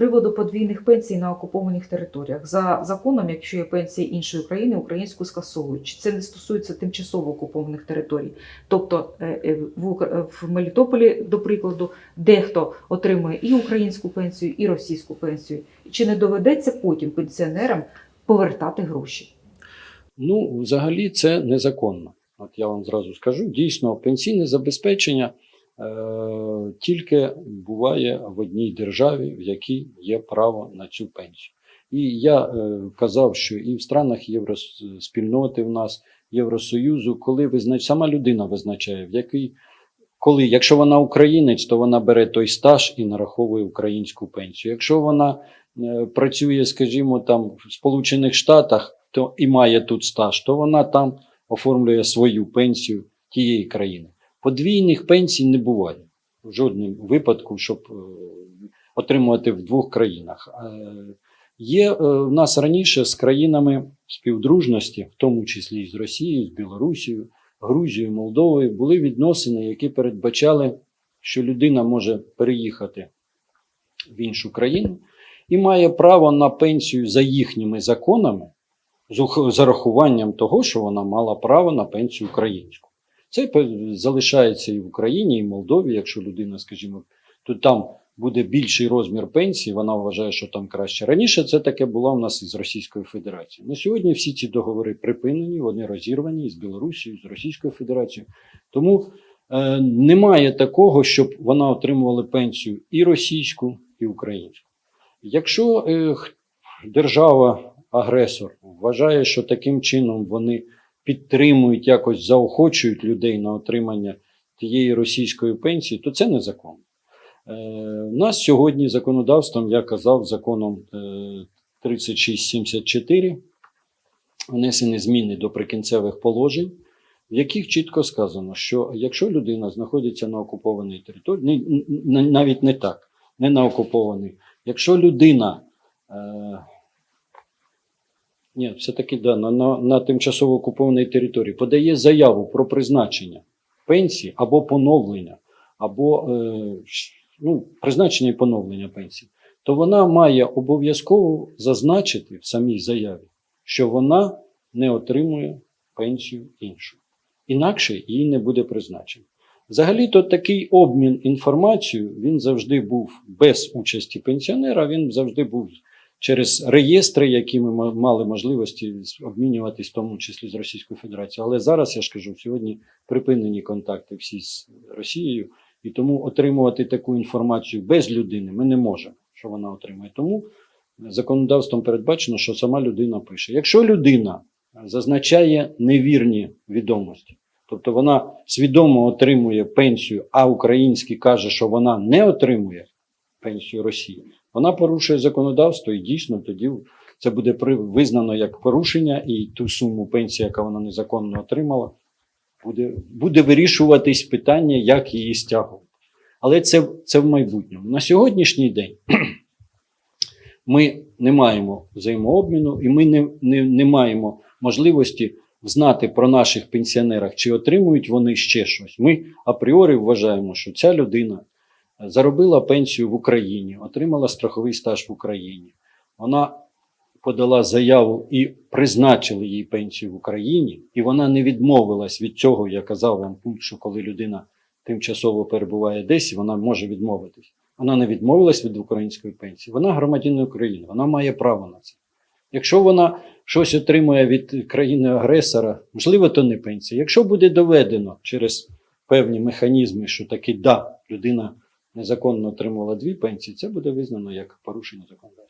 приводу подвійних пенсій на окупованих територіях. За законом, якщо є пенсія іншої країни, українську скасовують. Чи Це не стосується тимчасово окупованих територій. Тобто е, е, в, Мелітополі, до прикладу, дехто отримує і українську пенсію, і російську пенсію. Чи не доведеться потім пенсіонерам повертати гроші? Ну, взагалі, це незаконно. От я вам зразу скажу. Дійсно, пенсійне забезпечення тільки буває в одній державі, в якій є право на цю пенсію. І я е, казав, що і в странах євроспільноти в нас, Євросоюзу, коли визнач... сама людина визначає, в який, коли, якщо вона українець, то вона бере той стаж і нараховує українську пенсію. Якщо вона е, працює, скажімо, там в Сполучених Штатах, то і має тут стаж, то вона там оформлює свою пенсію тієї країни. Подвійних пенсій не буває в жодному випадку, щоб е, отримувати в двох країнах. Е, Є е, в нас раніше з країнами співдружності, в тому числі і з Росією, з Білорусією, Грузією, Молдовою, були відносини, які передбачали, що людина може переїхати в іншу країну і має право на пенсію за їхніми законами, з зарахуванням того, що вона мала право на пенсію українську. Це залишається і в Україні, і в Молдові, якщо людина, скажімо, то там буде більший розмір пенсії, вона вважає, що там краще. Раніше це таке було у нас із Російською Федерацією. На сьогодні всі ці договори припинені, вони розірвані із Білорусією, з Російською Федерацією. Тому е, немає такого, щоб вона отримувала пенсію і російську, і українську. Якщо е, держава-агресор вважає, що таким чином вони підтримують, якось заохочують людей на отримання тієї російської пенсії, то це незаконно. Е, У нас сьогодні законодавством, я казав, законом е, 3674 внесені зміни до прикінцевих положень, в яких чітко сказано, що якщо людина знаходиться на окупованій території, навіть не так, не на окупованій, якщо людина. Ні, все-таки да, на, на, на тимчасово окупованій території подає заяву про призначення пенсії або поновлення, або е, ну, призначення і поновлення пенсії, то вона має обов'язково зазначити в самій заяві, що вона не отримує пенсію іншу. Інакше їй не буде призначено. Взагалі-то такий обмін інформацією він завжди був без участі пенсіонера, він завжди був через реєстри, які ми ма- мали можливості обмінюватись, в тому числі з Російською Федерацією. Але зараз я ж кажу, сьогодні припинені контакти всі з Росією, і тому отримувати таку інформацію без людини ми не можемо, що вона отримує. Тому законодавством передбачено, що сама людина пише. Якщо людина зазначає невірні відомості, тобто вона свідомо отримує пенсію, а український каже, що вона не отримує пенсію Росії, вона порушує законодавство, і дійсно тоді це буде визнано як порушення, і ту суму пенсії, яка вона незаконно отримала, буде, буде вирішуватись питання, як її стягувати. Але це, це в майбутньому. На сьогоднішній день ми не маємо взаємообміну і ми не, не, не маємо можливості знати про наших пенсіонерах, чи отримують вони ще щось. Ми апріорі вважаємо, що ця людина заробила пенсію в Україні, отримала страховий стаж в Україні. Вона подала заяву і призначили їй пенсію в Україні, і вона не відмовилась від цього. Я казав вам пункт, що коли людина тимчасово перебуває десь, вона може відмовитись. Вона не відмовилась від української пенсії. Вона громадянин України, вона має право на це. Якщо вона щось отримує від країни-агресора, можливо, то не пенсія. Якщо буде доведено через певні механізми, що таки да, людина незаконно отримувала дві пенсії, це буде визнано як порушення законодавства.